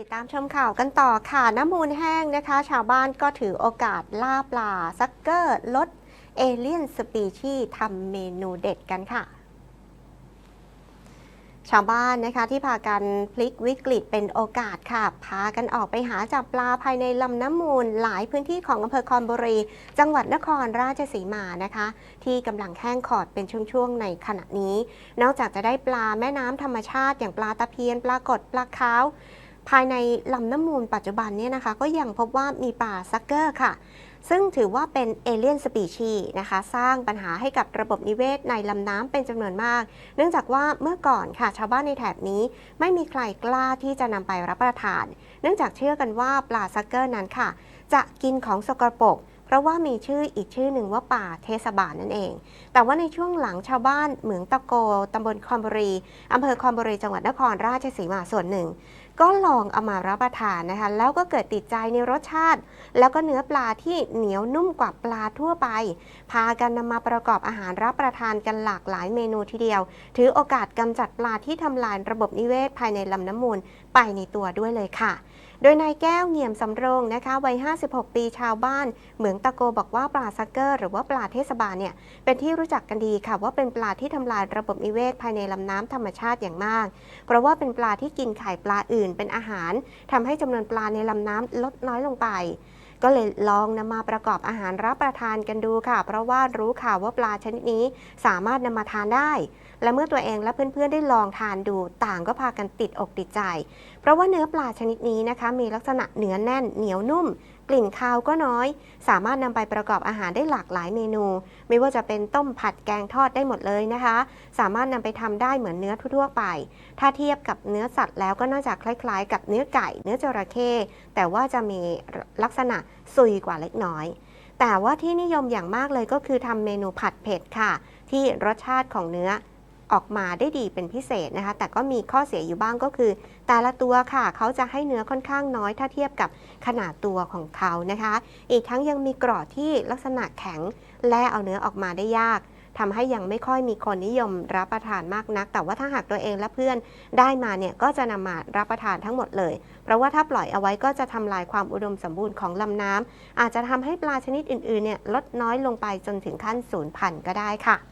ติดตามชมข่าวกันต่อค่ะน้ำมูลแห้งนะคะ ชาวบ้านก็ถือโอกาสล่าปลาซักเกอร์ลดเอเลียนสปีชีทำเมนูเด็ดกันค่ะ ชาวบ้านนะคะที่พากันพลิกวิกฤตเป็นโอกาสค่ะ พากันออกไปหาจับปลาภายในลำน้ำมูลหลายพื้นที่ของอำเภอคอนบุรี จังหวัดนครราชสีมานะคะ ที่กำลังแห้งขอดเป็นช่วงๆในขณะนี้ นอกจากจะได้ปลาแม่น้ำธรรมชาติ อย่างปลาตะเพียน ปลากดปลาขาว ภายในลำน้ำมูลปัจจุบันเนี่ยนะคะ ก็ยังพบว่ามีปลาซักเกอร์ค่ะ ซึ่งถือว่าเป็นเอเลียนสปีชีนะคะ สร้างปัญหาให้กับระบบนิเวศในลำน้ำเป็นจำนวนมาก เนื่องจากว่าเมื่อก่อนค่ะ ชาวบ้านในแถบนี้ไม่มีใครกล้าที่จะนำไปรับประทาน เนื่องจากเชื่อกันว่าปลาซักเกอร์นั้นค่ะ จะกินของสกปรกเพราะว่ามีชื่ออีกชื่อหนึ่งว่าป่าเทศบาลนั่นเอง แต่ว่าในช่วงหลังชาวบ้านเหมืองตะโกตำบลคอนบุรีอำเภอคอนบุรีจังหวัดนครราชสีมาส่วนหนึ่งก็ลองเอามารับประทานนะคะ แล้วก็เกิดติดใจในรสชาติ แล้วก็เนื้อปลาที่เหนียวนุ่มกว่าปลาทั่วไป พากันนำมาประกอบอาหารรับประทานกันหลากหลายเมนูทีเดียว ถือโอกาสกำจัดปลาที่ทำลายระบบนิเวศภายในลำน้ำมูลไปในตัวด้วยเลยค่ะ โดยนายแก้วเงียมสำโรงนะคะวัย 56 ปีชาวบ้าน เหมืองตะโกบอกว่าปลาซักเกอร์ หรือว่าปลาเทศบาลเนี่ยเป็นที่รู้จักกันดีค่ะ ว่าเป็นปลาที่ทำลายระบบนิเวศภายในลำน้ำธรรมชาติอย่างมาก เพราะว่าเป็นปลาที่กินไข่ปลาอื่นเป็นอาหารทำให้จำนวนปลาในลำน้ำลดน้อยลงไป ก็เลยลองนำมาประกอบอาหารรับประทานกันดูค่ะ เพราะว่ารู้ข่าวว่าปลาชนิดนี้สามารถนำมาทานได้ และเมื่อตัวเองและเพื่อนๆได้ลองทานดูต่างก็พากันติดอกติดใจ เพราะว่าเนื้อปลาชนิดนี้นะคะ มีลักษณะเนื้อแน่นเหนียวนุ่ม กลิ่นคาวก็น้อย สามารถนำไปประกอบอาหารได้หลากหลายเมนู ไม่ว่าจะเป็นต้มผัดแกงทอดได้หมดเลยนะคะ สามารถนำไปทำได้เหมือนเนื้อทั่วไป ถ้าเทียบกับเนื้อสัตว์แล้วก็น่าจะคล้าย ๆ กับเนื้อไก่ เนื้อจระเข้แต่ว่าจะมี ลักษณะซุยกว่าเล็กน้อย แต่ว่าที่นิยมอย่างมากเลยก็คือทำเมนูผัดเผ็ดค่ะ ที่รสชาติของเนื้อออกมาได้ดีเป็นพิเศษนะคะ แต่ก็มีข้อเสียอยู่บ้างก็คือ แต่ละตัวค่ะ เขาจะให้เนื้อค่อนข้างน้อยถ้าเทียบกับขนาดตัวของเขานะคะ อีกทั้งยังมีกรอบที่ลักษณะแข็งและเอาเนื้อออกมาได้ยาก ทำให้ยังไม่ค่อยมีคนนิยมรับประทานมากนัก แต่ว่าถ้าหากตัวเองและเพื่อนได้มาเนี่ยก็จะนำมารับประทานทั้งหมดเลย เพราะว่าถ้าปล่อยเอาไว้ก็จะทำลายความอุดมสมบูรณ์ของลำน้ำ อาจจะทำให้ปลาชนิดอื่นๆเนี่ยลดน้อยลงไปจนถึงขั้นสูญพันธุ์ก็ได้ค่ะ